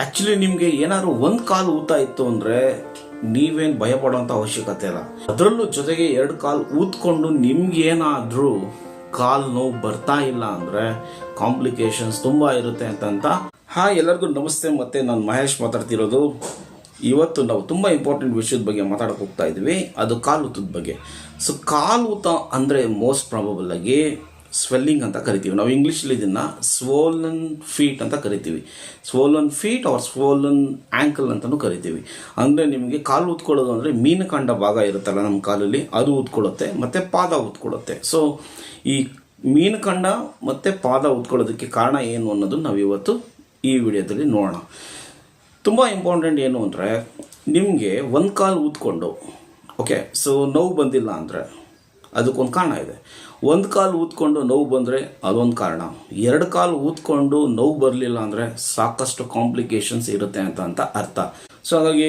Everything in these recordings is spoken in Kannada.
ಆಕ್ಚುಲಿ ನಿಮಗೆ ಏನಾದ್ರು ಒಂದು ಕಾಲು ಊತ ಇತ್ತು ಅಂದ್ರೆ ನೀವೇನು ಭಯ ಪಡುವಂತ ಅವಶ್ಯಕತೆ ಇಲ್ಲ. ಅದರಲ್ಲೂ ಜೊತೆಗೆ ಎರಡು ಕಾಲು ಊದ್ಕೊಂಡು ನಿಮ್ಗೆ ಏನಾದ್ರೂ ಕಾಲು ನೋವು ಬರ್ತಾ ಇಲ್ಲ ಅಂದ್ರೆ ಕಾಂಪ್ಲಿಕೇಶನ್ಸ್ ತುಂಬಾ ಇರುತ್ತೆ ಅಂತಂತ. ಹಾ, ಎಲ್ಲರಿಗೂ ನಮಸ್ತೆ. ಮತ್ತೆ ನಾನು ಮಹೇಶ್ ಮಾತಾಡ್ತಿರೋದು. ಇವತ್ತು ನಾವು ತುಂಬ ಇಂಪಾರ್ಟೆಂಟ್ ವಿಷಯದ ಬಗ್ಗೆ ಮಾತಾಡಕ್ಕೆ ಹೋಗ್ತಾ ಇದ್ವಿ. ಅದು ಕಾಲು ಊತದ ಬಗ್ಗೆ. ಸೊ ಕಾಲು ಊತ ಅಂದರೆ ಮೋಸ್ಟ್ ಪ್ರಾಬಬಲ್ ಆಗಿ ಸ್ವೆಲ್ಲಿಂಗ್ ಅಂತ ಕರಿತೀವಿ. ನಾವು ಇಂಗ್ಲೀಷಲ್ಲಿ ಇದನ್ನು ಸ್ವೋಲನ್ ಫೀಟ್ ಅಂತ ಕರಿತೀವಿ. Swollen feet or swollen ankle ಅಂತಲೂ ಕರಿತೀವಿ. ಅಂದರೆ ನಿಮಗೆ ಕಾಲು ಉತ್ಕೊಳ್ಳೋದು ಅಂದರೆ ಮೀನುಕಂಡ ಭಾಗ ಇರುತ್ತಲ್ಲ ನಮ್ಮ ಕಾಲಲ್ಲಿ, ಅದು ಉತ್ಕೊಳ್ಳುತ್ತೆ, ಮತ್ತು ಪಾದ ಉತ್ಕೊಳ್ಳುತ್ತೆ. ಸೊ ಈ ಮೀನುಕಾಂಡ ಮತ್ತು ಪಾದ ಉತ್ಕೊಳ್ಳೋದಕ್ಕೆ ಕಾರಣ ಏನು ಅನ್ನೋದು ನಾವು ಇವತ್ತು ಈ ವಿಡಿಯೋದಲ್ಲಿ ನೋಡೋಣ. ತುಂಬ ಇಂಪಾರ್ಟೆಂಟ್ ಏನು ಅಂದರೆ, ನಿಮಗೆ ಒಂದು ಕಾಲು ಊದ್ಕೊಂಡು ಓಕೆ ಸೊ ನೋವು ಬಂದಿಲ್ಲ ಅಂದರೆ, ಅದಕ್ಕೊಂದು ಕಾರಣ ಇದೆ. ಒಂದು ಕಾಲು ಊದ್ಕೊಂಡು ನೋವು ಬಂದರೆ ಅದೊಂದು ಕಾರಣ. ಎರಡು ಕಾಲು ಊದ್ಕೊಂಡು ನೋವು ಬರಲಿಲ್ಲ ಅಂದರೆ ಸಾಕಷ್ಟು ಕಾಂಪ್ಲಿಕೇಶನ್ಸ್ ಇರುತ್ತೆ ಅಂತ ಅಂತ ಅರ್ಥ. ಸೊ ಹಾಗಾಗಿ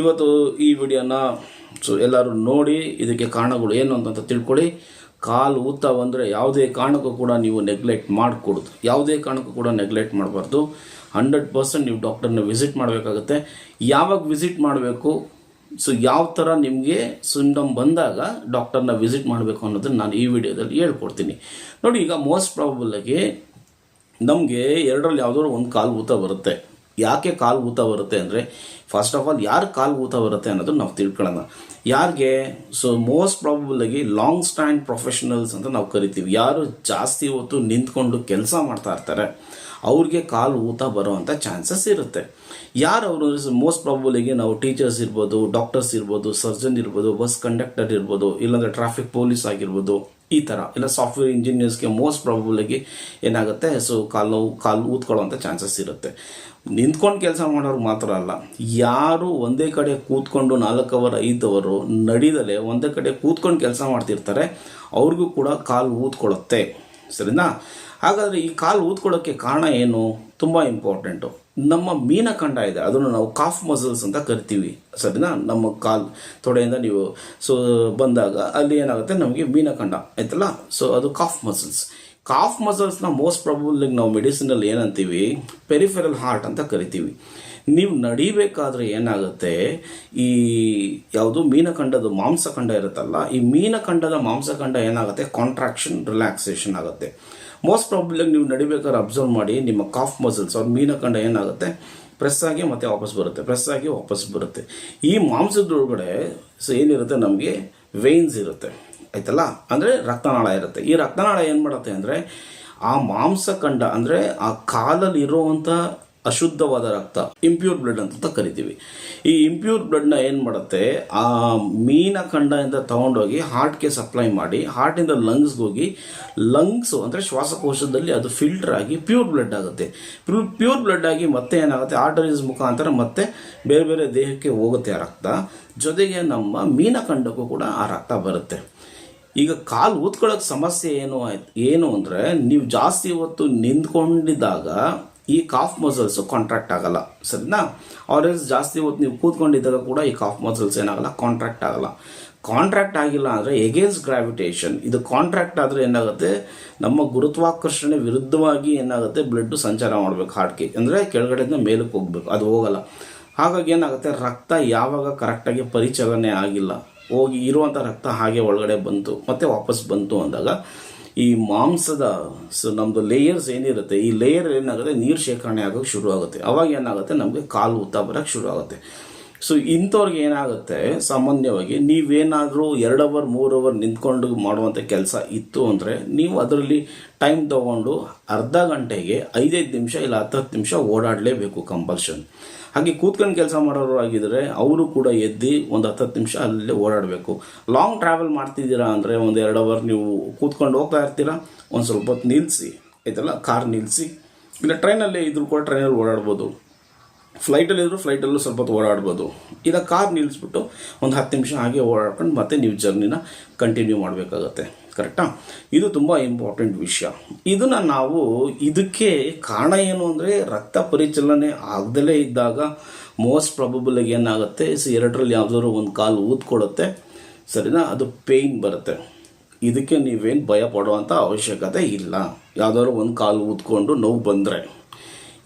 ಇವತ್ತು ಈ ವಿಡಿಯೋನ ಸೊ ಎಲ್ಲರೂ ನೋಡಿ ಇದಕ್ಕೆ ಕಾರಣಗಳು ಏನು ಅಂತ ತಿಳ್ಕೊಳ್ಳಿ. ಕಾಲು ಊತ ಬಂದರೆ ಯಾವುದೇ ಕಾರಣಕ್ಕೂ ಕೂಡ ನೀವು ನೆಗ್ಲೆಕ್ಟ್ ಮಾಡಿಕೊಡೋದು. ಯಾವುದೇ ಕಾರಣಕ್ಕೂ ಕೂಡ ನೆಗ್ಲೆಕ್ಟ್ ಮಾಡಬಾರ್ದು. ಹಂಡ್ರೆಡ್ ಪರ್ಸೆಂಟ್ ನೀವು ಡಾಕ್ಟರ್ನ ವಿಸಿಟ್ ಮಾಡಬೇಕಾಗುತ್ತೆ. ಯಾವಾಗ ವಿಸಿಟ್ ಮಾಡಬೇಕು ಸೊ ಯಾವ ಥರ ನಿಮಗೆ ಸಿಂಡಮ್ ಬಂದಾಗ ಡಾಕ್ಟರ್ನ ವಿಸಿಟ್ ಮಾಡಬೇಕು ಅನ್ನೋದನ್ನು ನಾನು ಈ ವಿಡಿಯೋದಲ್ಲಿ ಹೇಳ್ಕೊಡ್ತೀನಿ. ನೋಡಿ, ಈಗ ಮೋಸ್ಟ್ ಆಗಿ ನಮಗೆ ಎರಡರಲ್ಲಿ ಯಾವುದಾದ್ರು ಒಂದು ಕಾಲು ಊತ ಬರುತ್ತೆ. ಯಾಕೆ ಕಾಲು ಊತ ಬರುತ್ತೆ ಅಂದರೆ ಫಸ್ಟ್ ಆಫ್ ಆಲ್ ಯಾರು ಕಾಲು ಊತ ಬರುತ್ತೆ ಅನ್ನೋದು ನಾವು ತಿಳ್ಕೊಳ್ಳೋಣ. ಯಾರಿಗೆ? ಸೊ ಮೋಸ್ಟ್ ಆಗಿ ಲಾಂಗ್ ಸ್ಟ್ಯಾಂಡ್ ಪ್ರೊಫೆಷನಲ್ಸ್ ಅಂತ ನಾವು ಕರಿತೀವಿ. ಯಾರು ಜಾಸ್ತಿ ಹೊತ್ತು ನಿಂತ್ಕೊಂಡು ಕೆಲಸ ಮಾಡ್ತಾ ಇರ್ತಾರೆ, ಅವ್ರಿಗೆ ಕಾಲು ಊತ ಬರುವಂಥ ಚಾನ್ಸಸ್ ಇರುತ್ತೆ. ಯಾರು ಅವರು ಮೋಸ್ಟ್ ಪ್ರಾಬಬಲಿಗೆ ನಾವು ಟೀಚರ್ಸ್ ಇರ್ಬೋದು ಡಾಕ್ಟರ್ಸ್ ಇರ್ಬೋದು ಸರ್ಜನ್ ಇರ್ಬೋದು ಬಸ್ ಕಂಡಕ್ಟರ್ ಇರ್ಬೋದು, ಇಲ್ಲಾಂದರೆ ಟ್ರಾಫಿಕ್ ಪೊಲೀಸ್ ಆಗಿರ್ಬೋದು, ಈ ಥರ ಇಲ್ಲ ಸಾಫ್ಟ್ವೇರ್ ಇಂಜಿನಿಯರ್ಸ್ಗೆ ಮೋಸ್ಟ್ ಆಗಿ ಏನಾಗುತ್ತೆ? ಸೊ ಕಾಲು ನೋವು, ಕಾಲು ಊದ್ಕೊಳ್ಳೋವಂಥ ಚಾನ್ಸಸ್ ಇರುತ್ತೆ. ನಿಂತ್ಕೊಂಡು ಕೆಲಸ ಮಾಡೋರು ಮಾತ್ರ ಅಲ್ಲ. ಯಾರು ಒಂದೇ ಕಡೆ ಕೂತ್ಕೊಂಡು ನಾಲ್ಕು ಅವರ್ ಐದು ಅವರು ನಡೀದಲೇ ಒಂದೇ ಕಡೆ ಕೂತ್ಕೊಂಡು ಕೆಲಸ ಮಾಡ್ತಿರ್ತಾರೆ, ಅವ್ರಿಗೂ ಕೂಡ ಕಾಲು ಊದ್ಕೊಳ್ಳುತ್ತೆ. ಸರಿನಾ? ಹಾಗಾದರೆ ಈ ಕಾಲು ಊದ್ಕೊಳ್ಳೋಕ್ಕೆ ಕಾರಣ ಏನು? ತುಂಬ ಇಂಪಾರ್ಟೆಂಟು ನಮ್ಮ ಮೀನಖಂಡ ಇದೆ. ಅದನ್ನು ನಾವು ಕಾಫ್ ಮಸಲ್ಸ್ ಅಂತ ಕರಿತೀವಿ. ಸರಿನಾ? ನಮ್ಮ ಕಾಲ್ ತೊಡೆಯಿಂದ ನೀವು ಸೊ, ಬಂದಾಗ ಅಲ್ಲಿ ಏನಾಗುತ್ತೆ? ನಮಗೆ ಮೀನಖಂಡ ಆಯ್ತಲ್ಲ? ಸೊ, ಅದು ಕಾಫ್ ಮಸಲ್ಸ್ ಕಾಫ್ ಮಸಲ್ಸ್ನ ಮೋಸ್ಟ್ ಪ್ರಾಬಬಲ್ ನಾವು ಮೆಡಿಸಿನಲ್ಲಿ ಏನಂತೀವಿ? ಪೆರಿಫೆರಲ್ ಹಾರ್ಟ್ ಅಂತ ಕರಿತೀವಿ. ನೀವು ನಡಿಬೇಕಾದ್ರೆ ಏನಾಗುತ್ತೆ? ಈ ಯಾವುದು ಮೀನಖಂಡದ ಮಾಂಸಖಂಡ ಇರುತ್ತಲ್ಲ, ಈ ಮೀನಖಂಡದ ಮಾಂಸಖಂಡ ಏನಾಗುತ್ತೆ? ಕಾಂಟ್ರಾಕ್ಷನ್ ರಿಲ್ಯಾಕ್ಸೇಷನ್ ಆಗುತ್ತೆ. ಮೋಸ್ಟ್ ಪ್ರಾಬ್ಲಮ್ ನೀವು ನಡಿಬೇಕಾದ್ರೆ ಅಬ್ಸರ್ವ್ ಮಾಡಿ ನಿಮ್ಮ ಕಾಫ್ ಮಸಲ್ಸ್ ಅವ್ರ ಮೀನಕಂಡ ಏನಾಗುತ್ತೆ? ಪ್ರೆಸ್ ಆಗಿ ಮತ್ತೆ ವಾಪಸ್ ಬರುತ್ತೆ. ಪ್ರೆಸ್ ಆಗಿ ವಾಪಸ್ ಬರುತ್ತೆ. ಈ ಮಾಂಸದೊಳಗಡೆ ಸೊ ಏನಿರುತ್ತೆ ನಮಗೆ? ವೇನ್ಸ್ ಇರುತ್ತೆ. ಆಯ್ತಲ್ಲ? ಅಂದರೆ ರಕ್ತನಾಳ ಇರುತ್ತೆ. ಈ ರಕ್ತನಾಳ ಏನು ಮಾಡುತ್ತೆ ಅಂದರೆ ಆ ಮಾಂಸಖಂಡ ಅಂದರೆ ಆ ಕಾಲಲ್ಲಿ ಇರುವಂಥ ಅಶುದ್ಧವಾದ ರಕ್ತ ಇಂಪ್ಯೂರ್ ಬ್ಲಡ್ ಅಂತ ಕರಿತೀವಿ. ಈ ಇಂಪ್ಯೂರ್ ಬ್ಲಡ್ನ ಏನು ಮಾಡುತ್ತೆ? ಆ ಮೀನ ಖಂಡದಿಂದ ತಗೊಂಡೋಗಿ ಹಾರ್ಟ್ಗೆ ಸಪ್ಲೈ ಮಾಡಿ ಹಾರ್ಟಿಂದ ಲಂಗ್ಸ್ಗೆ ಹೋಗಿ ಲಂಗ್ಸು ಅಂದರೆ ಶ್ವಾಸಕೋಶದಲ್ಲಿ ಅದು ಫಿಲ್ಟರ್ ಆಗಿ ಪ್ಯೂರ್ ಬ್ಲಡ್ ಆಗುತ್ತೆ. ಪ್ಯೂರ್ ಬ್ಲಡ್ ಆಗಿ ಮತ್ತೆ ಏನಾಗುತ್ತೆ? ಆರ್ಟರೀಸ್ ಮುಖಾಂತರ ಮತ್ತೆ ಬೇರೆ ಬೇರೆ ದೇಹಕ್ಕೆ ಹೋಗುತ್ತೆ ಆ ರಕ್ತ. ಜೊತೆಗೆ ನಮ್ಮ ಮೀನಖಂಡಕ್ಕೂ ಕೂಡ ಆ ರಕ್ತ ಬರುತ್ತೆ. ಈಗ ಕಾಲು ಊದ್ಕೊಳ್ಳೋಕೆ ಸಮಸ್ಯೆ ಏನು ಏನು ಅಂದರೆ, ನೀವು ಜಾಸ್ತಿ ಹೊತ್ತು ನಿಂತ್ಕೊಂಡಿದ್ದಾಗ ಈ ಕಾಫ್ ಮಸಲ್ಸ್ ಕಾಂಟ್ರಾಕ್ಟ್ ಆಗಲ್ಲ. ಸರಿನಾ? ಆರೆಲ್ಸ್ ಜಾಸ್ತಿ ಹೊತ್ತು ನೀವು ಕೂತ್ಕೊಂಡಿದ್ದಾಗ ಕೂಡ ಈ ಕಾಫ್ ಮಸಲ್ಸ್ ಏನಾಗಲ್ಲ ಕಾಂಟ್ರಾಕ್ಟ್ ಆಗಲ್ಲ. ಕಾಂಟ್ರಾಕ್ಟ್ ಆಗಿಲ್ಲ ಅಂದರೆ ಎಗೇನ್ಸ್ಟ್ ಗ್ರಾವಿಟೇಷನ್ ಇದು ಕಾಂಟ್ರಾಕ್ಟ್ ಆದರೆ ಏನಾಗುತ್ತೆ? ನಮ್ಮ ಗುರುತ್ವಾಕರ್ಷಣೆ ವಿರುದ್ಧವಾಗಿ ಏನಾಗುತ್ತೆ? ಬ್ಲಡ್ಡು ಸಂಚಾರ ಮಾಡಬೇಕು ಹಾರ್ಟ್ಗೆ ಅಂದರೆ ಕೆಳಗಡೆಯಿಂದ ಮೇಲಕ್ಕೆ ಹೋಗ್ಬೇಕು. ಅದು ಹೋಗಲ್ಲ. ಹಾಗಾಗಿ ಏನಾಗುತ್ತೆ? ರಕ್ತ ಯಾವಾಗ ಕರೆಕ್ಟಾಗಿ ಪರಿಚಲನೆ ಆಗಿಲ್ಲ. ಹೋಗಿ ಇರುವಂಥ ರಕ್ತ ಹಾಗೆ ಒಳಗಡೆ ಬಂತು. ಮತ್ತೆ ವಾಪಸ್ ಬಂತು ಅಂದಾಗ ಈ ಮಾಂಸದ ಸೊ ನಮ್ಮದು ಲೇಯರ್ಸ್ ಏನಿರುತ್ತೆ, ಈ ಲೇಯರ್ ಏನಾಗುತ್ತೆ, ನೀರು ಶೇಖರಣೆ ಆಗೋಕ್ಕೆ ಶುರು ಆಗುತ್ತೆ ಅವಾಗ ಏನಾಗುತ್ತೆ, ನಮಗೆ ಕಾಲು ಉತ್ತ ಬರೋಕ್ಕೆ ಶುರು ಆಗುತ್ತೆ ಸೊ ಇಂಥವ್ರಿಗೆ ಏನಾಗುತ್ತೆ, ಸಾಮಾನ್ಯವಾಗಿ ನೀವೇನಾದರೂ ಎರಡು ಅವರ್ ಮೂರು ಅವರ್ ನಿಂತ್ಕೊಂಡು ಮಾಡುವಂಥ ಕೆಲಸ ಇತ್ತು ಅಂದರೆ, ನೀವು ಅದರಲ್ಲಿ ಟೈಮ್ ತೊಗೊಂಡು ಅರ್ಧ ಗಂಟೆಗೆ ಐದೈದು ನಿಮಿಷ ಇಲ್ಲ ಹತ್ತು ಹತ್ತು ನಿಮಿಷ ಓಡಾಡಲೇಬೇಕು ಕಂಪಲ್ಷನ್ ಹಾಗೆ ಕೂತ್ಕೊಂಡು ಕೆಲಸ ಮಾಡೋರು ಆಗಿದ್ರೆ ಅವರು ಕೂಡ ಎದ್ದು ಒಂದು ಹತ್ತು ನಿಮಿಷ ಅಲ್ಲೇ ಓಡಾಡಬೇಕು. ಲಾಂಗ್ ಟ್ರಾವೆಲ್ ಮಾಡ್ತಿದ್ದೀರಾ ಅಂದರೆ ಒಂದು ಎರಡು ಅವರ್ ನೀವು ಕೂತ್ಕೊಂಡು ಹೋಗ್ತಾ ಇರ್ತೀರಾ? ಒಂದು ಸ್ವಲ್ಪ ಹೊತ್ತು ನಿಲ್ಲಿಸಿ ಆಯ್ತಲ್ಲ? ಕಾರ್ ನಿಲ್ಲಿಸಿ ಇಲ್ಲ ಟ್ರೈನಲ್ಲೇ ಇದ್ರು ಕೂಡ ಟ್ರೈನಲ್ಲಿ ಓಡಾಡ್ಬೋದು. ಫ್ಲೈಟಲ್ಲಿ ಇದ್ರು ಫ್ಲೈಟಲ್ಲೂ ಸ್ವಲ್ಪ ಹೊತ್ತು ಓಡಾಡ್ಬೋದು. ಇಲ್ಲ ಕಾರ್ ನಿಲ್ಲಿಸ್ಬಿಟ್ಟು ಒಂದು ಹತ್ತು ನಿಮಿಷ ಹಾಗೆ ಓಡಾಡ್ಕೊಂಡು ಮತ್ತೆ ನೀವು ಜರ್ನಿನ ಕಂಟಿನ್ಯೂ ಮಾಡಬೇಕಾಗತ್ತೆ. ಕರೆಕ್ಟಾ? ಇದು ತುಂಬ ಇಂಪಾರ್ಟೆಂಟ್ ವಿಷಯ. ಇದನ್ನು ನಾವು ಇದಕ್ಕೆ ಕಾರಣ ಏನು ಅಂದರೆ ರಕ್ತ ಪರಿಚಲನೆ ಆಗದಲೇ ಇದ್ದಾಗ ಮೋಸ್ಟ್ ಪ್ರಾಬಬಲ್ ಏನಾಗುತ್ತೆ? ಸೊ ಎರಡರಲ್ಲಿ ಯಾವುದಾದ್ರು ಒಂದು ಕಾಲು ಊದ್ಕೊಡುತ್ತೆ ಸರಿನಾ? ಅದು ಪೇಯ್ನ್ ಬರುತ್ತೆ. ಇದಕ್ಕೆ ನೀವೇನು ಭಯ ಪಡುವಂಥ ಅವಶ್ಯಕತೆ ಇಲ್ಲ. ಯಾವುದಾದ್ರು ಒಂದು ಕಾಲು ಊದ್ಕೊಂಡು ನೋವು ಬಂದರೆ.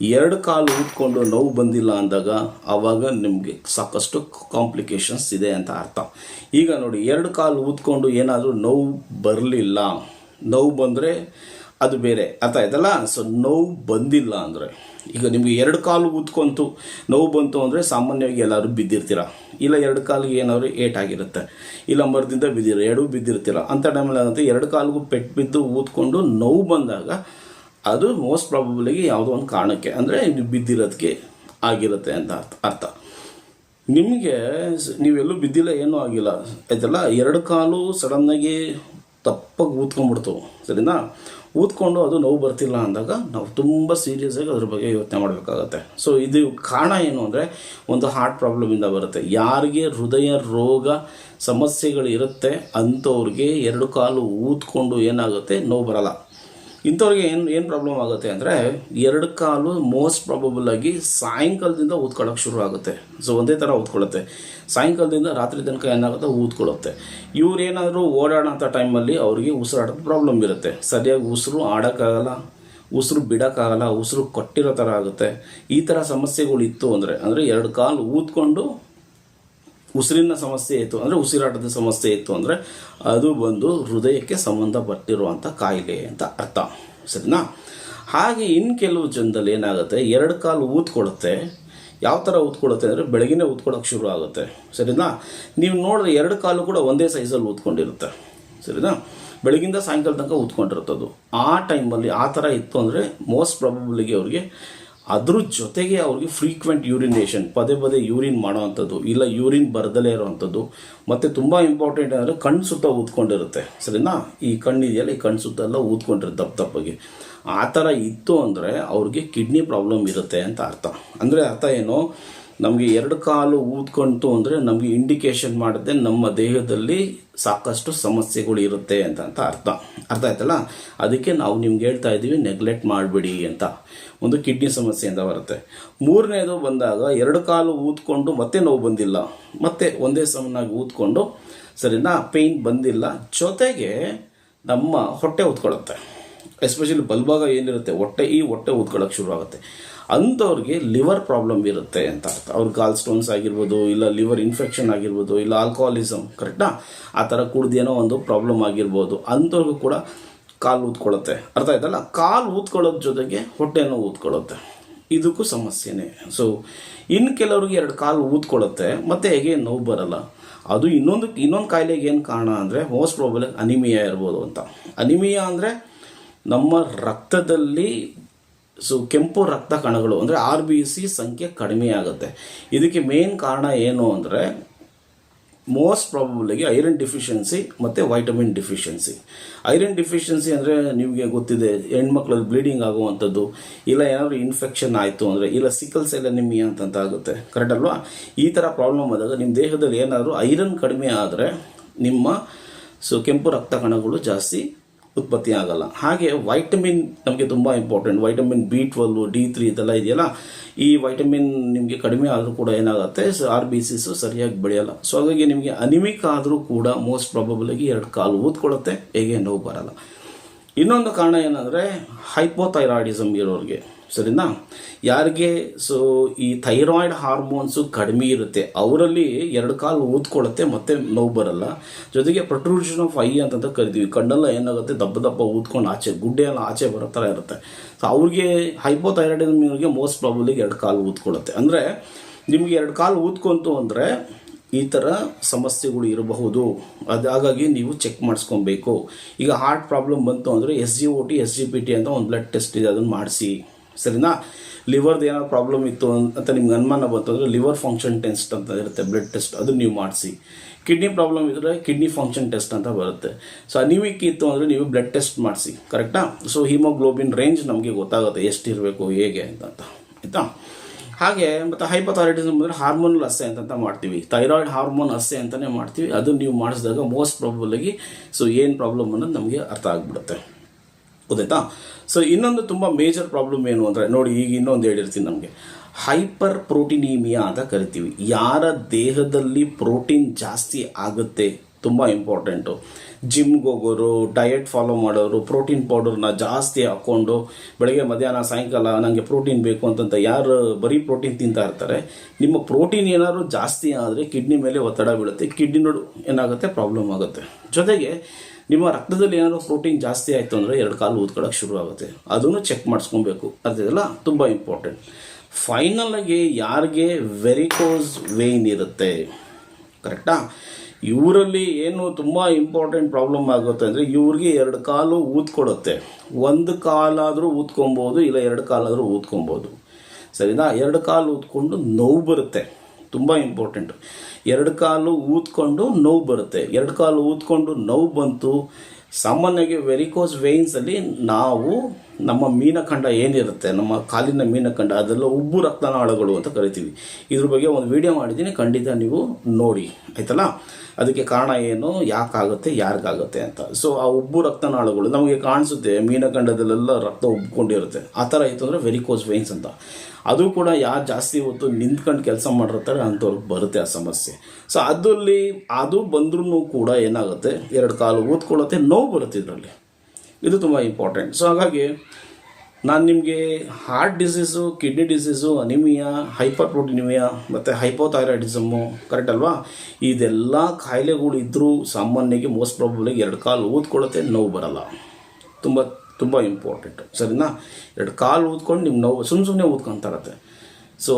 ಎರಡು ಕಾಲು ಊದ್ಕೊಂಡು ನೋವು ಬಂದಿಲ್ಲ ಅಂದಾಗ ಆವಾಗ ನಿಮಗೆ ಸಾಕಷ್ಟು ಕಾಂಪ್ಲಿಕೇಶನ್ಸ್ ಇದೆ ಅಂತ ಅರ್ಥ. ಈಗ ನೋಡಿ, ಎರಡು ಕಾಲು ಊದ್ಕೊಂಡು ಏನಾದರೂ ನೋವು ಬರಲಿಲ್ಲ, ನೋವು ಬಂದರೆ ಅದು ಬೇರೆ ಅರ್ಥ ಆಯ್ತಲ್ಲ? ಸೊ ನೋವು ಬಂದಿಲ್ಲ ಅಂದರೆ, ಈಗ ನಿಮಗೆ ಎರಡು ಕಾಲು ಊದ್ಕೊಂತು ನೋವು ಬಂತು ಅಂದರೆ ಸಾಮಾನ್ಯವಾಗಿ ಎಲ್ಲರೂ ಬಿದ್ದಿರ್ತೀರ? ಇಲ್ಲ ಎರಡು ಕಾಲಿಗೆ ಏನಾದ್ರು ಏಟಾಗಿರುತ್ತೆ ಇಲ್ಲ ಮರದಿಂದ ಬಿದ್ದಿರ, ಎರಡೂ ಬಿದ್ದಿರ್ತೀರ? ಅಂಥ ಟೈಮಲ್ಲಿ ಏನಂತ, ಎರಡು ಕಾಲಿಗೂ ಪೆಟ್ಟು ಬಿದ್ದು ಊದ್ಕೊಂಡು ನೋವು ಬಂದಾಗ ಅದು ಮೋಸ್ಟ್ ಪ್ರಾಬಬಲಿಗೆ ಯಾವುದೋ ಒಂದು ಕಾರಣಕ್ಕೆ, ಅಂದರೆ ಇದು ಬಿದ್ದಿರೋದಕ್ಕೆ ಆಗಿರುತ್ತೆ ಅಂತ ಅರ್ಥ ನಿಮಗೆ ನೀವೆಲ್ಲೂ ಬಿದ್ದಿಲ್ಲ, ಏನೂ ಆಗಿಲ್ಲ. ಆಯ್ತಲ್ಲ? ಎರಡು ಕಾಲು ಸಡನ್ನಾಗಿ ತಪ್ಪಾಗಿ ಊದ್ಕೊಂಡ್ಬಿಡ್ತು, ಸರಿನಾ? ಊದ್ಕೊಂಡು ಅದು ನೋವು ಬರ್ತಿಲ್ಲ ಅಂದಾಗ ನಾವು ತುಂಬ ಸೀರಿಯಸ್ ಆಗಿ ಅದ್ರ ಬಗ್ಗೆ ಯೋಚನೆ ಮಾಡಬೇಕಾಗತ್ತೆ. ಸೊ ಇದು ಕಾರಣ ಏನು ಅಂದರೆ ಒಂದು ಹಾರ್ಟ್ ಪ್ರಾಬ್ಲಮಿಂದ ಬರುತ್ತೆ. ಯಾರಿಗೆ ಹೃದಯ ರೋಗ ಸಮಸ್ಯೆಗಳು ಇರುತ್ತೆ ಅಂಥವ್ರಿಗೆ ಎರಡು ಕಾಲು ಊದ್ಕೊಂಡು ಏನಾಗುತ್ತೆ? ನೋವು ಬರಲ್ಲ. ಇಂಥವ್ರಿಗೆ ಏನು ಏನು ಪ್ರಾಬ್ಲಮ್ ಆಗುತ್ತೆ ಅಂದರೆ ಎರಡು ಕಾಲು ಮೋಸ್ಟ್ ಪ್ರಾಬಬಲ್ ಆಗಿ ಸಾಯಂಕಾಲದಿಂದ ಊದ್ಕೊಳ್ಳೋಕೆ ಶುರು ಆಗುತ್ತೆ. ಸೊ ಒಂದೇ ಥರ ಊದ್ಕೊಳ್ಳುತ್ತೆ. ಸಾಯಂಕಾಲದಿಂದ ರಾತ್ರಿ ತನಕ ಏನಾಗುತ್ತೆ? ಊದ್ಕೊಳ್ಳುತ್ತೆ. ಇವ್ರು ಏನಾದರೂ ಓಡಾಡೋಂಥ ಟೈಮಲ್ಲಿ ಅವ್ರಿಗೆ ಉಸಿರಾಟದ ಪ್ರಾಬ್ಲಮ್ ಇರುತ್ತೆ. ಸರಿಯಾಗಿ ಉಸಿರು ಆಡೋಕ್ಕಾಗಲ್ಲ, ಉಸಿರು ಬಿಡೋಕ್ಕಾಗಲ್ಲ, ಉಸಿರು ಕೊಟ್ಟಿರೋ ಥರ ಆಗುತ್ತೆ. ಈ ಥರ ಸಮಸ್ಯೆಗಳು ಇತ್ತು ಅಂದರೆ ಅಂದರೆ ಎರಡು ಕಾಲು ಊದ್ಕೊಂಡು ಉಸಿರಿನ ಸಮಸ್ಯೆ ಇತ್ತು ಅಂದರೆ ಉಸಿರಾಟದ ಸಮಸ್ಯೆ ಇತ್ತು ಅಂದರೆ ಅದು ಬಂದು ಹೃದಯಕ್ಕೆ ಸಂಬಂಧಪಟ್ಟಿರುವಂಥ ಕಾಯಿಲೆ ಅಂತ ಅರ್ಥ. ಸರಿನಾ? ಹಾಗೆ ಇನ್ನು ಕೆಲವು ಜನದಲ್ಲಿ ಏನಾಗುತ್ತೆ? ಎರಡು ಕಾಲು ಊದ್ಕೊಳುತ್ತೆ ಯಾವ ಥರ ಊದ್ಕೊಳುತ್ತೆ ಅಂದರೆ ಬೆಳಗಿನೇ ಊದ್ಕೊಳಕ್ಕೆ ಶುರು ಆಗುತ್ತೆ. ಸರಿನಾ? ನೀವು ನೋಡಿದ್ರೆ ಎರಡು ಕಾಲು ಕೂಡ ಒಂದೇ ಸೈಜಲ್ಲಿ ಊದ್ಕೊಂಡಿರುತ್ತೆ. ಸರಿನಾ? ಬೆಳಗಿಂದ ಸಾಯಂಕಾಲ ತನಕ ಊದ್ಕೊಂಡಿರುತ್ತದು. ಆ ಟೈಮಲ್ಲಿ ಆ ಥರ ಇತ್ತು ಅಂದರೆ ಮೋಸ್ಟ್ ಪ್ರಾಬಬಲಿಗೆ ಅವ್ರಿಗೆ ಅದ್ರ ಜೊತೆಗೆ ಅವ್ರಿಗೆ ಫ್ರೀಕ್ವೆಂಟ್ ಯೂರಿನೇಷನ್ ಪದೇ ಪದೇ ಯೂರಿನ್ ಮಾಡೋವಂಥದ್ದು, ಇಲ್ಲ ಯೂರಿನ್ ಬರ್ದಲೇ ಇರೋವಂಥದ್ದು. ಮತ್ತು ತುಂಬ ಇಂಪಾರ್ಟೆಂಟ್ ಅಂದರೆ ಕಣ್ಣು ಸುತ್ತ ಊದ್ಕೊಂಡಿರುತ್ತೆ. ಸರಿನಾ? ಈ ಕಣ್ಣಿದೆಯಲ್ಲ, ಈ ಕಣ್ಣು ಸುತ್ತ ಎಲ್ಲ ಊದ್ಕೊಂಡಿರುತ್ತೆ ದಪ್ಪ ದಪ್ಪಗೆ. ಆ ಥರ ಇತ್ತು ಅಂದರೆ ಅವ್ರಿಗೆ ಕಿಡ್ನಿ ಪ್ರಾಬ್ಲಮ್ ಇರುತ್ತೆ ಅಂತ ಅರ್ಥ. ಅಂದರೆ ಅರ್ಥ ಏನು? ನಮಗೆ ಎರಡು ಕಾಲು ಊದ್ಕೊಂತು ಅಂದರೆ ನಮಗೆ ಇಂಡಿಕೇಶನ್ ಮಾಡುತ್ತೆ ನಮ್ಮ ದೇಹದಲ್ಲಿ ಸಾಕಷ್ಟು ಸಮಸ್ಯೆಗಳು ಇರುತ್ತೆ ಅಂತ ಅಂತ ಅರ್ಥ. ಅರ್ಥ ಆಯ್ತಲ್ಲ? ಅದಕ್ಕೆ ನಾವು ನಿಮ್ಗೆ ಹೇಳ್ತಾ ಇದ್ದೀವಿ ನೆಗ್ಲೆಕ್ಟ್ ಮಾಡಬೇಡಿ ಅಂತ. ಒಂದು ಕಿಡ್ನಿ ಸಮಸ್ಯೆಯಿಂದ ಬರುತ್ತೆ. ಮೂರನೇದು ಬಂದಾಗ ಎರಡು ಕಾಲು ಊದ್ಕೊಂಡು ಮತ್ತೆ ನೋವು ಬಂದಿಲ್ಲ. ಮತ್ತೆ ಒಂದೇ ಸಮನಾಗಿ ಊದ್ಕೊಂಡು, ಸರಿನಾ? ಪೇಯ್ನ್ ಬಂದಿಲ್ಲ. ಜೊತೆಗೆ ನಮ್ಮ ಹೊಟ್ಟೆ ಊದ್ಕೊಳ್ಳುತ್ತೆ. ಎಸ್ಪೆಷಲಿ ಬಲ್ಭಾಗ ಏನಿರುತ್ತೆ, ಹೊಟ್ಟೆ, ಈ ಹೊಟ್ಟೆ ಊದ್ಕೊಳ್ಳೋಕೆ ಶುರು ಆಗುತ್ತೆ ಅಂಥವ್ರಿಗೆ ಲಿವರ್ ಪ್ರಾಬ್ಲಮ್ ಇರುತ್ತೆ ಅಂತ ಅರ್ಥ. ಅವ್ರ ಗಾಲ್ ಸ್ಟೋನ್ಸ್ ಆಗಿರ್ಬೋದು, ಇಲ್ಲ ಲಿವರ್ ಇನ್ಫೆಕ್ಷನ್ ಆಗಿರ್ಬೋದು, ಇಲ್ಲ ಆಲ್ಕೋಹಾಲಿಸಮ್ ಕರೆಕ್ಟಾ? ಆ ಥರ ಕುಡ್ದೇನೋ ಒಂದು ಪ್ರಾಬ್ಲಮ್ ಆಗಿರ್ಬೋದು. ಅಂಥವ್ರಿಗೂ ಕೂಡ ಕಾಲು ಊದ್ಕೊಳ್ಳುತ್ತೆ. ಅರ್ಥ ಆಯ್ತಲ್ಲ? ಕಾಲು ಊದ್ಕೊಳ್ಳೋದ್ರ ಜೊತೆಗೆ ಹೊಟ್ಟೆನೂ ಊದ್ಕೊಳ್ಳುತ್ತೆ. ಇದಕ್ಕೂ ಸಮಸ್ಯೆನೇ. ಸೊ ಇನ್ನು ಕೆಲವ್ರಿಗೆ ಎರಡು ಕಾಲು ಊದ್ಕೊಳ್ಳುತ್ತೆ, ಮತ್ತು ಹೇಗೆ ನೋವು ಬರಲ್ಲ. ಅದು ಇನ್ನೊಂದು ಇನ್ನೊಂದು ಕಾಯಿಲೆಗೆ ಏನು ಕಾರಣ ಅಂದರೆ ಮೋಸ್ಟ್ ಪ್ರಾಬಲ್ ಅನಿಮಿಯಾ ಇರ್ಬೋದು ಅಂತ. ಅನಿಮಿಯಾ ಅಂದರೆ ನಮ್ಮ ರಕ್ತದಲ್ಲಿ ಸೊ ಕೆಂಪು ರಕ್ತ ಕಣಗಳು ಅಂದರೆ ಆರ್ ಬಿ ಸಿ ಸಂಖ್ಯೆ ಕಡಿಮೆ ಆಗುತ್ತೆ. ಇದಕ್ಕೆ ಮೇನ್ ಕಾರಣ ಏನು ಅಂದರೆ ಮೋಸ್ಟ್ ಪ್ರಾಬಬಲಿಗೆ ಐರನ್ ಡಿಫಿಷಿಯನ್ಸಿ ಮತ್ತು ವೈಟಮಿನ್ ಡಿಫಿಷಿಯನ್ಸಿ ಐರನ್ ಡಿಫಿಷಿಯನ್ಸಿ ಅಂದರೆ ನಿಮಗೆ ಗೊತ್ತಿದೆ, ಹೆಣ್ಮಕ್ಳಲ್ಲಿ ಬ್ಲೀಡಿಂಗ್ ಆಗುವಂಥದ್ದು, ಇಲ್ಲ ಏನಾದರೂ ಇನ್ಫೆಕ್ಷನ್ ಆಯಿತು ಅಂದರೆ, ಇಲ್ಲ ಸಿಕಲ್ ಸೆಲ್ ನಿಮಗೆ ಅಂತಂತ ಆಗುತ್ತೆ. ಕರೆಕ್ಟ್ ಅಲ್ವಾ? ಈ ಥರ ಪ್ರಾಬ್ಲಮ್ ಆದಾಗ ನಿಮ್ಮ ದೇಹದಲ್ಲಿ ಏನಾದರೂ ಐರನ್ ಕಡಿಮೆ ಆದರೆ ನಿಮ್ಮ ಸೊ ಕೆಂಪು ರಕ್ತ ಕಣಗಳು ಜಾಸ್ತಿ ಉತ್ಪತ್ತಿ ಆಗಲ್ಲ. ಹಾಗೆ ವೈಟಮಿನ್ ನಮಗೆ ತುಂಬ important vitamin B twelve D three ಇದೆಲ್ಲ ಇದೆಯಲ್ಲ, ಈ ವೈಟಮಿನ್ ನಿಮಗೆ ಕಡಿಮೆ ಆದರೂ ಕೂಡ ಏನಾಗುತ್ತೆ? ಆರ್ ಬಿ ಸಿಸು ಸರಿಯಾಗಿ ಬೆಳೆಯಲ್ಲ. ಸೊ ಹಾಗಾಗಿ ನಿಮಗೆ ಅನಿಮಿಕ್ ಆದರೂ ಕೂಡ ಮೋಸ್ಟ್ ಪ್ರಾಬಬಲಾಗಿ ಎರಡು ಕಾಲು ಊದ್ಕೊಳ್ಳುತ್ತೆ. ಹೇಗೆ ನೋವು ಬರಲ್ಲ. ಇನ್ನೊಂದು ಕಾರಣ ಏನಂದರೆ ಹೈಪೋಥೈರಾಯ್ಡಿಸಮ್ ಇರೋರಿಗೆ, ಸರಿನಾ? ಯಾರಿಗೆ? ಸೊ ಈ ಥೈರಾಯ್ಡ್ ಹಾರ್ಮೋನ್ಸು ಕಡಿಮೆ ಇರುತ್ತೆ. ಅವರಲ್ಲಿ ಎರಡು ಕಾಲು ಊದ್ಕೊಳ್ಳುತ್ತೆ, ಮತ್ತೆ ನೋವು ಬರಲ್ಲ. ಜೊತೆಗೆ ಪ್ರೊಟ್ರೂಷನ್ ಆಫ್ ಐ ಅಂತಂತ ಕರಿತೀವಿ. ಕಣ್ಣೆಲ್ಲ ಏನಾಗುತ್ತೆ? ದಪ್ಪ ದಪ್ಪ ಊದ್ಕೊಂಡು ಆಚೆ ಗುಡ್ಡೆ ಎಲ್ಲ ಆಚೆ ಬರೋ ಥರ ಇರುತ್ತೆ. ಸೊ ಅವ್ರಿಗೆ ಹೈಪೋಥೈರಾಯ್ಡಿಸಮ್ ಇವ್ರಿಗೆ ಮೋಸ್ಟ್ ಪ್ರಾಬ್ಲಿಗೆ ಎರಡು ಕಾಲು ಊದ್ಕೊಳ್ಳುತ್ತೆ. ಅಂದರೆ, ನಿಮಗೆ ಎರಡು ಕಾಲು ಊದ್ಕೊಂತು ಅಂದರೆ ಈ ಥರ ಸಮಸ್ಯೆಗಳು ಇರಬಹುದು. ಅದು ಹಾಗಾಗಿ ನೀವು ಚೆಕ್ ಮಾಡಿಸ್ಕೊಬೇಕು. ಈಗ ಹಾರ್ಟ್ ಪ್ರಾಬ್ಲಮ್ ಬಂತು ಅಂದರೆ S G O T S G P T ಅಂತ ಒಂದು ಬ್ಲಡ್ ಟೆಸ್ಟ್ ಇದೆ ಅದನ್ನು ಮಾಡಿಸಿ. ಸರಿನಾ? ಲಿವರ್ದು ಏನಾದ್ರು ಪ್ರಾಬ್ಲಮ್ ಇತ್ತು ಅಂತ ನಿಮ್ಗೆ ಅನುಮಾನ ಬಂತು ಅಂದರೆ ಲಿವರ್ ಫಂಕ್ಷನ್ ಟೆಸ್ಟ್ ಅಂತ ಇರುತ್ತೆ ಬ್ಲಡ್ ಟೆಸ್ಟ್ ಅದನ್ನು ನೀವು ಮಾಡಿಸಿ. ಕಿಡ್ನಿ ಪ್ರಾಬ್ಲಮ್ ಇದ್ದರೆ ಕಿಡ್ನಿ ಫಂಕ್ಷನ್ ಟೆಸ್ಟ್ ಅಂತ ಬರುತ್ತೆ. ಸೊ ಅನಿಮಿಕ್ ಇತ್ತು ಅಂದರೆ ನೀವು ಬ್ಲಡ್ ಟೆಸ್ಟ್ ಮಾಡಿಸಿ. ಕರೆಕ್ಟಾ ಸೊ ಹಿಮೋಗ್ಲೋಬಿನ್ ರೇಂಜ್ ನಮಗೆ ಗೊತ್ತಾಗುತ್ತೆ ಎಷ್ಟಿರಬೇಕು ಹೇಗೆ ಅಂತ. ಆಯಿತಾ? ಹಾಗೆ ಮತ್ತು ಹೈಪಥೈರಾಯ್ಡಿಸಮ್ ಅಂದರೆ ಹಾರ್ಮೋನಲ್ ಅಸ್ಸೆ ಅಂತ ಮಾಡ್ತೀವಿ. ಥೈರಾಯ್ಡ್ ಹಾರ್ಮೋನ್ ಅಸ್ಸೆ ಅಂತಲೇ ಮಾಡ್ತೀವಿ. ಅದು ನೀವು ಮಾಡಿಸಿದಾಗ ಮೋಸ್ಟ್ ಪ್ರಾಬಬಲಾಗಿ ಸೊ ಏನು ಪ್ರಾಬ್ಲಮ್ ಅನ್ನೋದು ನಮಗೆ ಅರ್ಥ ಆಗಿಬಿಡುತ್ತೆ. ಗೊತ್ತಾಯ್ತಾ? ಸೊ ಇನ್ನೊಂದು ತುಂಬ ಮೇಜರ್ ಪ್ರಾಬ್ಲಮ್ ಏನು ಅಂದರೆ ನೋಡಿ ಈಗ ಇನ್ನೊಂದು ಹೇಳಿರ್ತೀನಿ ನಮಗೆ. ಹೈಪರ್ ಪ್ರೋಟೀನೀಮಿಯಾ ಅಂತ ಕರಿತೀವಿ. ಯಾರ ದೇಹದಲ್ಲಿ ಪ್ರೋಟೀನ್ ಜಾಸ್ತಿ ಆಗುತ್ತೆ ತುಂಬ ಇಂಪಾರ್ಟೆಂಟು ಜಿಮ್ಗೆ ಹೋಗೋರು ಡಯಟ್ ಫಾಲೋ ಮಾಡೋರು ಪ್ರೋಟೀನ್ ಪೌಡರ್ನ ಜಾಸ್ತಿ ಹಾಕ್ಕೊಂಡು ಬೆಳಗ್ಗೆ, ಮಧ್ಯಾಹ್ನ, ಸಾಯಂಕಾಲ ನನಗೆ ಪ್ರೋಟೀನ್ ಬೇಕು ಅಂತಂತ ಯಾರು ಬರೀ ಪ್ರೋಟೀನ್ ತಿಂತಾ ಇರ್ತಾರೆ. ನಿಮ್ಮ ಪ್ರೋಟೀನ್ ಏನಾದ್ರು ಜಾಸ್ತಿ ಆದರೆ ಕಿಡ್ನಿ ಮೇಲೆ ಒತ್ತಡ ಬೀಳುತ್ತೆ. ಕಿಡ್ನಿ ನೋಡು, ಏನಾಗುತ್ತೆ? ಪ್ರಾಬ್ಲಮ್ ಆಗುತ್ತೆ. ಜೊತೆಗೆ ನಿಮ್ಮ ರಕ್ತದಲ್ಲಿ ಏನಾದ್ರು ಪ್ರೋಟೀನ್ ಜಾಸ್ತಿ ಆಯಿತು ಅಂದರೆ ಎರಡು ಕಾಲು ಊದ್ಕೊಳ್ಳೋಕೆ ಶುರು ಆಗುತ್ತೆ. ಅದನ್ನು ಚೆಕ್ ಮಾಡಿಸ್ಕೊಬೇಕು. ಅದೆಲ್ಲ ತುಂಬ ಇಂಪಾರ್ಟೆಂಟ್ ಫೈನಲಾಗಿ ಯಾರಿಗೆ ವೆರಿಕೋಸ್ ವೇನ್ ಇರುತ್ತೆ? ಕರೆಕ್ಟಾ ಇವರಲ್ಲಿ ಏನು ತುಂಬ ಇಂಪಾರ್ಟೆಂಟ್ ಪ್ರಾಬ್ಲಮ್ ಆಗುತ್ತೆ ಅಂದರೆ ಇವ್ರಿಗೆ ಎರಡು ಕಾಲು ಊದ್ಕೊಡುತ್ತೆ. ಒಂದು ಕಾಲಾದರೂ ಊದ್ಕೊಬೋದು, ಇಲ್ಲ ಎರಡು ಕಾಲಾದರೂ ಊದ್ಕೊಬೋದು. ಸರಿನಾ? ಎರಡು ಕಾಲು ಊದ್ಕೊಂಡು ನೋವು ಬರುತ್ತೆ. ತುಂಬ ಇಂಪಾರ್ಟೆಂಟು ಎರಡು ಕಾಲು ಊದ್ಕೊಂಡು ನೋವು ಬರುತ್ತೆ. ಎರಡು ಕಾಲು ಊದ್ಕೊಂಡು ನೋವು ಬಂತು ಸಾಮಾನ್ಯವಾಗಿ ವೆರಿಕೋಸ್ ವೇನ್ಸಲ್ಲಿ ನಾವು ನಮ್ಮ ಮೀನಖಂಡ ಏನಿರುತ್ತೆ, ನಮ್ಮ ಕಾಲಿನ ಮೀನಖಂಡ, ಅದೆಲ್ಲ ಉಬ್ಬು ರಕ್ತನಾಳಗಳು ಅಂತ ಕರಿತೀವಿ. ಇದ್ರ ಬಗ್ಗೆ ಒಂದು ವಿಡಿಯೋ ಮಾಡಿದ್ದೀನಿ, ಖಂಡಿತ ನೀವು ನೋಡಿ, ಆಯ್ತಲ್ಲ? ಅದಕ್ಕೆ ಕಾರಣ ಏನು? ಯಾಕಾಗುತ್ತೆ, ಯಾರಿಗಾಗುತ್ತೆ ಅಂತ. ಸೊ ಆ ಉಬ್ಬು ರಕ್ತನಾಳಗಳು ನಮಗೆ ಕಾಣಿಸುತ್ತೆ, ಮೀನಖಂಡದಲ್ಲೆಲ್ಲ ರಕ್ತ ಉಬ್ಕೊಂಡಿರುತ್ತೆ ಆ ಥರ ಇತ್ತು ಅಂದರೆ ವೆರಿಕೋಸ್ ವೇನ್ಸ್ ಅಂತ. ಅದು ಕೂಡ ಯಾರು ಜಾಸ್ತಿ ಹೊತ್ತು ನಿಂತ್ಕೊಂಡು ಕೆಲಸ ಮಾಡಿರ್ತಾರೆ ಅಂಥವ್ರಿಗೆ ಬರುತ್ತೆ ಆ ಸಮಸ್ಯೆ. ಸೊ ಅದಲ್ಲಿ ಅದು ಬಂದ್ರೂ ಕೂಡ ಏನಾಗುತ್ತೆ, ಎರಡು ಕಾಲು ಓದ್ಕೊಳ್ಳುತ್ತೆ ನೋವು ಬರುತ್ತೆ ಇದರಲ್ಲಿ. ಇದು ತುಂಬ ಇಂಪಾರ್ಟೆಂಟ್ ಸೊ ಹಾಗಾಗಿ ನಾನು ನಿಮಗೆ heart disease kidney disease anaemia hyper proteinaemia ಮತ್ತು ಹೈಪೋಥೈರಾಯ್ಡಿಸಮ್ಮು ಕರೆಕ್ಟ್ ಅಲ್ವಾ? ಇದೆಲ್ಲ ಕಾಯಿಲೆಗಳು ಇದ್ದರೂ ಸಾಮಾನ್ಯವಾಗಿ ಮೋಸ್ಟ್ ಪ್ರಾಬ್ಲಮ್ಗೆ ಎರಡು ಕಾಲು ಊದ್ಕೊಳ್ಳುತ್ತೆ ನೋವು ಬರಲ್ಲ. ತುಂಬ ತುಂಬ ಇಂಪಾರ್ಟೆಂಟ್ ಸರಿನಾ? ಎರಡು ಕಾಲು ಊದ್ಕೊಂಡು ನಿಮ್ಮ ನೋವು ಸುಮ್ಮ ಸುಮ್ಮನೆ ಊದ್ಕೊಂತ ಇರತ್ತೆ. ಸೊ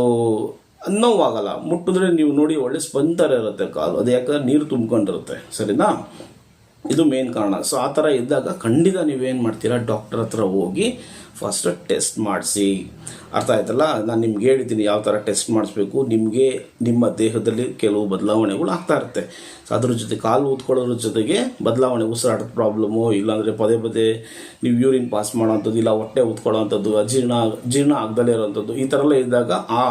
ನೋವಾಗಲ್ಲ. ಮುಟ್ಟಿದ್ರೆ ನೀವು ನೋಡಿ ಒಳ್ಳೆ ಸ್ಪಂದರ ಇರುತ್ತೆ ಕಾಲು. ಅದು ಯಾಕಂದ್ರೆ ನೀರು ತುಂಬ್ಕೊಂಡಿರುತ್ತೆ. ಸರಿನಾ? ಇದು ಮೇನ್ ಕಾರಣ. ಸೊ ಆ ಥರ ಇದ್ದಾಗ ಖಂಡಿತ ನೀವೇನು ಮಾಡ್ತೀರಾ? ಡಾಕ್ಟರ್ ಹತ್ರ ಹೋಗಿ ಫಸ್ಟ್ ಟೆಸ್ಟ್ ಮಾಡಿಸಿ. ಅರ್ಥ ಆಯ್ತಲ್ಲ? ನಾನು ನಿಮ್ಗೆ ಹೇಳಿದ್ದೀನಿ ಯಾವ ಥರ ಟೆಸ್ಟ್ ಮಾಡಿಸ್ಬೇಕು. ನಿಮಗೆ ನಿಮ್ಮ ದೇಹದಲ್ಲಿ ಕೆಲವು ಬದಲಾವಣೆಗಳು ಆಗ್ತಾ ಇರುತ್ತೆ. ಸೊ ಅದ್ರ ಜೊತೆ ಕಾಲು ಊದ್ಕೊಳ್ಳೋದ್ರ ಜೊತೆಗೆ ಬದಲಾವಣೆ, ಉಸಿರಾಟದ ಪ್ರಾಬ್ಲಮ್ಮು ಇಲ್ಲಾಂದರೆ ಪದೇ ಪದೇ ನೀವು ಯೂರಿನ್ ಪಾಸ್ ಮಾಡೋವಂಥದ್ದು, ಇಲ್ಲ ಹೊಟ್ಟೆ ಊದ್ಕೊಳ್ಳೋವಂಥದ್ದು ಅಜೀರ್ಣ ಜೀರ್ಣ ಆಗದಲ್ಲೇ ಇರೋವಂಥದ್ದು, ಈ ಥರ ಎಲ್ಲ ಇದ್ದಾಗ ಆ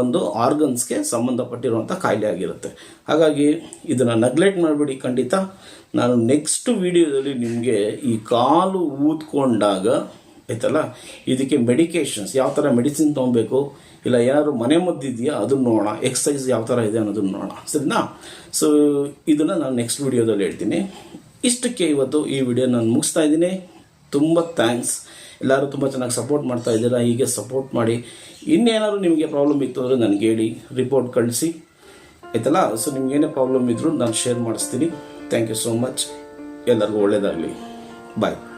ಒಂದು ಆರ್ಗನ್ಸ್ಗೆ ಸಂಬಂಧಪಟ್ಟಿರುವಂಥ ಕಾಯಿಲೆ ಆಗಿರುತ್ತೆ. ಹಾಗಾಗಿ ಇದನ್ನು ನೆಗ್ಲೆಕ್ಟ್ ಮಾಡಬೇಡಿ ಖಂಡಿತ. ನಾನು ನೆಕ್ಸ್ಟ್ ವಿಡಿಯೋದಲ್ಲಿ ನಿಮಗೆ ಈ ಕಾಲು ಊದ್ಕೊಂಡಾಗ ಆಯ್ತಲ್ಲ? ಇದಕ್ಕೆ ಮೆಡಿಕೇಷನ್ಸ್ ಯಾವ ಥರ ಮೆಡಿಸಿನ್ ತೊಗೊಬೇಕು? ಇಲ್ಲ ಏನಾದರೂ ಮನೆ ಮದ್ದಿದೆಯಾ, ಅದನ್ನು ನೋಡೋಣ. ಎಕ್ಸಸೈಸ್ ಯಾವ ಥರ ಇದೆ ಅನ್ನೋದನ್ನು ನೋಡೋಣ. ಸರಿನಾ? ಸೊ ಇದನ್ನು ನಾನು ನೆಕ್ಸ್ಟ್ ವಿಡಿಯೋದಲ್ಲಿ ಹೇಳ್ತೀನಿ. ಇಷ್ಟಕ್ಕೆ ಇವತ್ತು ಈ ವಿಡಿಯೋ ನಾನು ಮುಗಿಸ್ತಾ ಇದ್ದೀನಿ. ತುಂಬ ಥ್ಯಾಂಕ್ಸ್ ಎಲ್ಲರೂ ತುಂಬ ಚೆನ್ನಾಗಿ ಸಪೋರ್ಟ್ ಮಾಡ್ತಾ ಇದ್ದೀರಾ? ಹೀಗೆ ಸಪೋರ್ಟ್ ಮಾಡಿ. ಇನ್ನೇನಾದ್ರು ನಿಮಗೆ ಪ್ರಾಬ್ಲಮ್ ಇತ್ತು ಅಂದರೆ ನನಗೆ ಹೇಳಿ. ರಿಪೋರ್ಟ್ ಕಳಿಸಿ. ಆಯ್ತಲ್ಲ? ಸೊ ನಿಮ್ಗೆ ಏನೇ ಪ್ರಾಬ್ಲಮ್ ಇದ್ದರೂ ನಾನು ಶೇರ್ ಮಾಡಿಸ್ತೀನಿ. ಥ್ಯಾಂಕ್ ಯು ಸೋ ಮಚ್ ಎಲ್ಲರಿಗೂ ಒಳ್ಳೆಯದಾಗಲಿ ಬಾಯ್